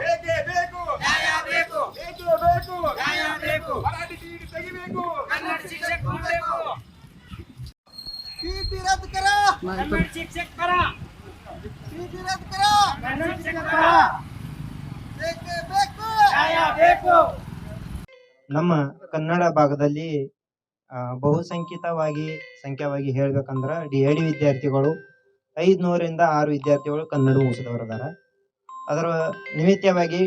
ಬೇಕೇ. ಬೇಕು ನ್ಯಾಯ ಬೇಕು. ಬೇಕೇ ಬೇಕು. ನ್ಯಾಯ ಬೇಕು. ಮರಾಠಿ ಟಿವಿ ತೆಗಿಬೇಕು. ಕನ್ನಡ ಶಿಕ್ಷಕ ಕೊಡಬೇಕು. ಟಿವಿ ರದ್ದು ಕರ. ಕನ್ನಡ ಶಿಕ್ಷಕ ಕರ ಟಿವಿ ರದ್ದು ಕರ. ಕನ್ನಡ ಶಿಕ್ಷಕ ಕರ ಬೇಕೇ ಬೇಕು. ನ್ಯಾಯ ಬೇಕು. ನಮ್ಮ ಕನ್ನಡ ಭಾಗದಲ್ಲಿ ಬಹುಸಂಖ್ಯಿತವಾಗಿ ಸಂಖ್ಯಾವಾಗಿ ಹೇಳ್ಬೇಕಂದ್ರ ಡಿ ಎ ಡಿ ವಿದ್ಯಾರ್ಥಿಗಳು ಐದ್ನೂರಿಂದ ಆರು ವಿದ್ಯಾರ್ಥಿಗಳು ಕನ್ನಡ ಮುಗಿಸಿದವರು ನಿಮಿತ್ತವಾಗಿ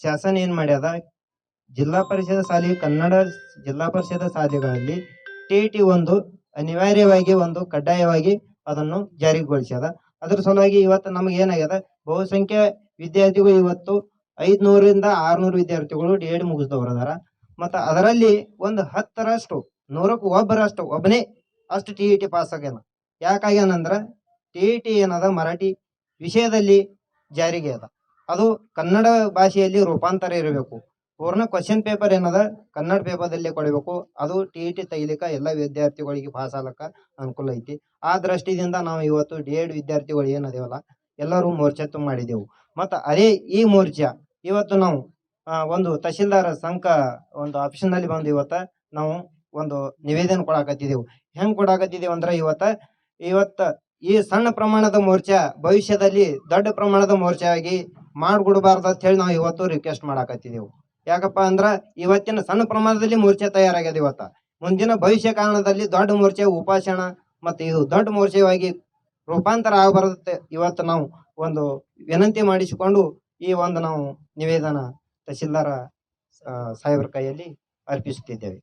ಶಾಸನ ಏನು ಮಾಡ್ಯದ? ಜಿಲ್ಲಾ ಪರಿಷತ್ ಶಾಲೆ, ಕನ್ನಡ ಜಿಲ್ಲಾ ಪರಿಷತ್ ಶಾಲೆಗಳಲ್ಲಿ ಟಿ ಟಿ ಒಂದು ಅನಿವಾರ್ಯವಾಗಿ ಒಂದು ಕಡ್ಡಾಯವಾಗಿ ಅದನ್ನು ಜಾರಿಗೊಳಿಸ್ಯದ. ಅದ್ರ ಸಲುವಾಗಿ ಇವತ್ತು ನಮಗೆ ಏನಾಗ್ಯದ? ಬಹುಸಂಖ್ಯೆ ವಿದ್ಯಾರ್ಥಿಗಳು ಇವತ್ತು ಐದ್ನೂರಿಂದ ಆರ್ನೂರು ವಿದ್ಯಾರ್ಥಿಗಳು ಡಿ ಎಡ್ ಮುಗಿಸಿದವರದಾರ ಮತ್ತು ಅದರಲ್ಲಿ ಒಂದು ಹತ್ತರಷ್ಟು ನೂರಕ್ಕೂ ಒಬ್ಬರಷ್ಟು ಒಬ್ಬನೇ ಅಷ್ಟು ಟಿ ಇ ಟಿ ಪಾಸ್ ಆಗ್ಯಾನ. ಯಾಕಾಗ್ಯಾನಂದ್ರ, ಟಿ ಇ ಟಿ ಏನದ ಮರಾಠಿ ವಿಷಯದಲ್ಲಿ ಜಾರಿಗೆ ಅದ. ಅದು ಕನ್ನಡ ಭಾಷೆಯಲ್ಲಿ ರೂಪಾಂತರ ಇರಬೇಕು. ಪೂರ್ಣ ಕ್ವಶನ್ ಪೇಪರ್ ಏನದ? ಕನ್ನಡ ಪೇಪರ್ದಲ್ಲಿ ಕೊಡಬೇಕು. ಅದು ಟಿ ಇ ಟಿ ತೆಗಿಲಿಕ್ಕೆ ಎಲ್ಲ ವಿದ್ಯಾರ್ಥಿಗಳಿಗೆ ಪಾಸ್ ಆಗ್ಲಕ್ಕ ಅನುಕೂಲ ಐತಿ. ಆ ದೃಷ್ಟಿಯಿಂದ ನಾವು ಇವತ್ತು ಡಿ ಎಡ್ ವಿದ್ಯಾರ್ಥಿಗಳು ಏನದೇವಲ್ಲ, ಎಲ್ಲರೂ ಮೋರ್ಚಾತ್ತು ಮಾಡಿದೆವು. ಮತ್ತು ಅದೇ ಈ ಮೋರ್ಚಾ ಇವತ್ತು ನಾವು ಒಂದು ತಹಶೀಲ್ದಾರ ಸಂಘ ಒಂದು ಆಫೀಸ್ನಲ್ಲಿ ಬಂದು ಇವತ್ತ ನಾವು ಒಂದು ನಿವೇದನೆ ಕೊಡಾಕತ್ತಿದೆವು. ಹೆಂಗೆ ಕೊಡಾಕತ್ತಿದೆವು ಅಂದ್ರೆ ಇವತ್ತ ಇವತ್ತ ಈ ಸಣ್ಣ ಪ್ರಮಾಣದ ಮೋರ್ಚಾ ಭವಿಷ್ಯದಲ್ಲಿ ದೊಡ್ಡ ಪ್ರಮಾಣದ ಮೋರ್ಚಾ ಆಗಿ ಮಾಡ್ಕೊಡ್ಬಾರ್ದು ಅಂತ ಹೇಳಿ ನಾವು ಇವತ್ತು ರಿಕ್ವೆಸ್ಟ್ ಮಾಡಾಕತ್ತಿದೆವು. ಯಾಕಪ್ಪ ಅಂದ್ರ ಇವತ್ತಿನ ಸಣ್ಣ ಪ್ರಮಾಣದಲ್ಲಿ ಮೋರ್ಚಾ ತಯಾರಾಗ್ಯದ ಇವತ್ತ. ಮುಂದಿನ ಭವಿಷ್ಯ ಕಾರಣದಲ್ಲಿ ದೊಡ್ಡ ಮೋರ್ಚೆ ಉಪಾಸನ ಮತ್ತು ಇದು ದೊಡ್ಡ ಮೋರ್ಚೆಯಾಗಿ ರೂಪಾಂತರ ಆಗಬಾರದಂತೆ ಇವತ್ತು ನಾವು ಒಂದು ವಿನಂತಿ ಮಾಡಿಸಿಕೊಂಡು ಈ ಒಂದು ನಾವು ನಿವೇದನ ತಹಶೀಲ್ದಾರ ಸಾಹೇಬ್ರ ಕೈಯಲ್ಲಿ ಅರ್ಪಿಸುತ್ತಿದ್ದೇವೆ.